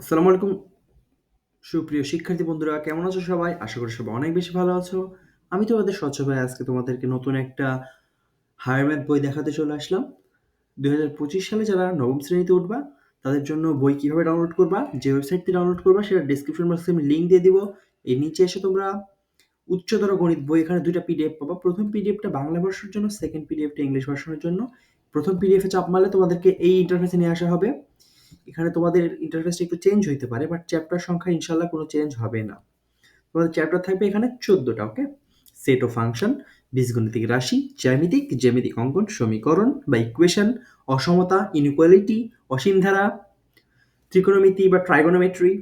আসসালামু আলাইকুম। সুপ্রিয় শিক্ষার্থী বন্ধুরা, কেমন আছো সবাই? আশা করি সবাই অনেক বেশি ভালো আছো। আমি তোমাদের স্বচ্ছ ভাই, আজকে তোমাদেরকে নতুন একটা হায়ার ম্যাথ বই দেখাতে চলে আসলাম। দুই হাজার পঁচিশ সালে যারা নবম শ্রেণীতে উঠবা, তাদের জন্য বই কীভাবে ডাউনলোড করবা, যে ওয়েবসাইট থেকে ডাউনলোড করবা, সেটা ডিসক্রিপশন বক্সে আমি লিঙ্ক দিয়ে দিব। এর নিচে এসে তোমরা উচ্চতর গণিত বই, এখানে দুইটা পিডিএফ পাবা। প্রথম পিডিএফটা বাংলা ভার্সনের জন্য সেকেন্ড পিডিএফটা ইংলিশ ভার্সনের জন্য। প্রথম পিডিএফে চাপ মারলে তোমাদেরকে এই ইন্টারফেসে নিয়ে আসা হবে। এখানে তোমাদের ইন্টারফেসটা একটু চেঞ্জ হইতে পারে বাট চ্যাপ্টার সংখ্যা ইনশাল্লাহ কোনো চেঞ্জ হবে না। তোমাদের চ্যাপ্টার থাকবে এখানে চোদ্দোটা ওকে সেট ও ফাংশন বীজগণিতিক রাশি, জ্যামিতিক জ্যামিতিক অঙ্কন, সমীকরণ বা ইকুয়েশন অসমতা ইনইকুয়ালিটি অসীম ধারা ত্রিকোণমিতি বা ট্রাইগোনোমেট্রি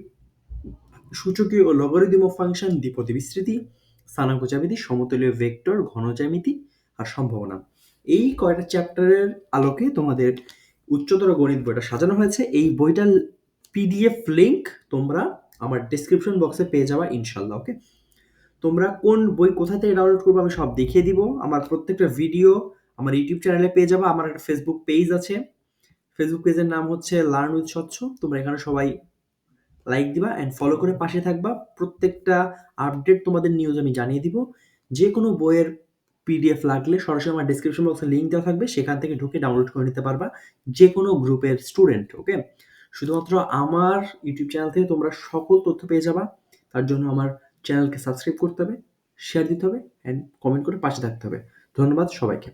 সূচকীয় ও লগারিদম ফাংশন দ্বিপদী বিস্তৃতি স্থানাঙ্ক জ্যামিতি সমতলীয় ভেক্টর ঘন জ্যামিতি আর সম্ভাবনা। এই কয়টা চ্যাপ্টারের আলোকে তোমাদের উচ্চতর গণিত বইটা সাজানো হয়েছে। এই বইটার পিডিএফ লিঙ্ক তোমরা আমার ডিসক্রিপশন বক্সে পেয়ে যাওয়া ইনশাল্লাহ ওকে তোমরা কোন বই কোথা থেকে ডাউনলোড করব আমি সব দেখিয়ে দিব। আমার প্রত্যেকটা ভিডিও আমার ইউটিউব চ্যানেলে পেয়ে যাবা। আমার একটা ফেসবুক পেজ আছে। ফেসবুক পেজের নাম হচ্ছে লার্ন উইথ স্বচ্ছ তোমরা এখানে সবাই লাইক দিবা অ্যান্ড ফলো করে পাশে থাকবা। প্রত্যেকটা আপডেট তোমাদের নিউজ আমি জানিয়ে দিব। যে কোনো বইয়ের পিডিএফ লাগলে সরাসরি আমার ডিসক্রিপশন বক্সে লিঙ্ক দেওয়া থাকবে, সেখান থেকে ঢুকে ডাউনলোড করে নিতে পারবা যে কোনো গ্রুপের স্টুডেন্ট ওকে শুধুমাত্র আমার ইউটিউব চ্যানেল থেকে তোমরা সকল তথ্য পেয়ে যাবা, তার জন্য আমার চ্যানেলকে সাবস্ক্রাইব করতে হবে শেয়ার দিতে হবে অ্যান্ড কমেন্ট করে পাশে থাকতে হবে। ধন্যবাদ সবাইকে।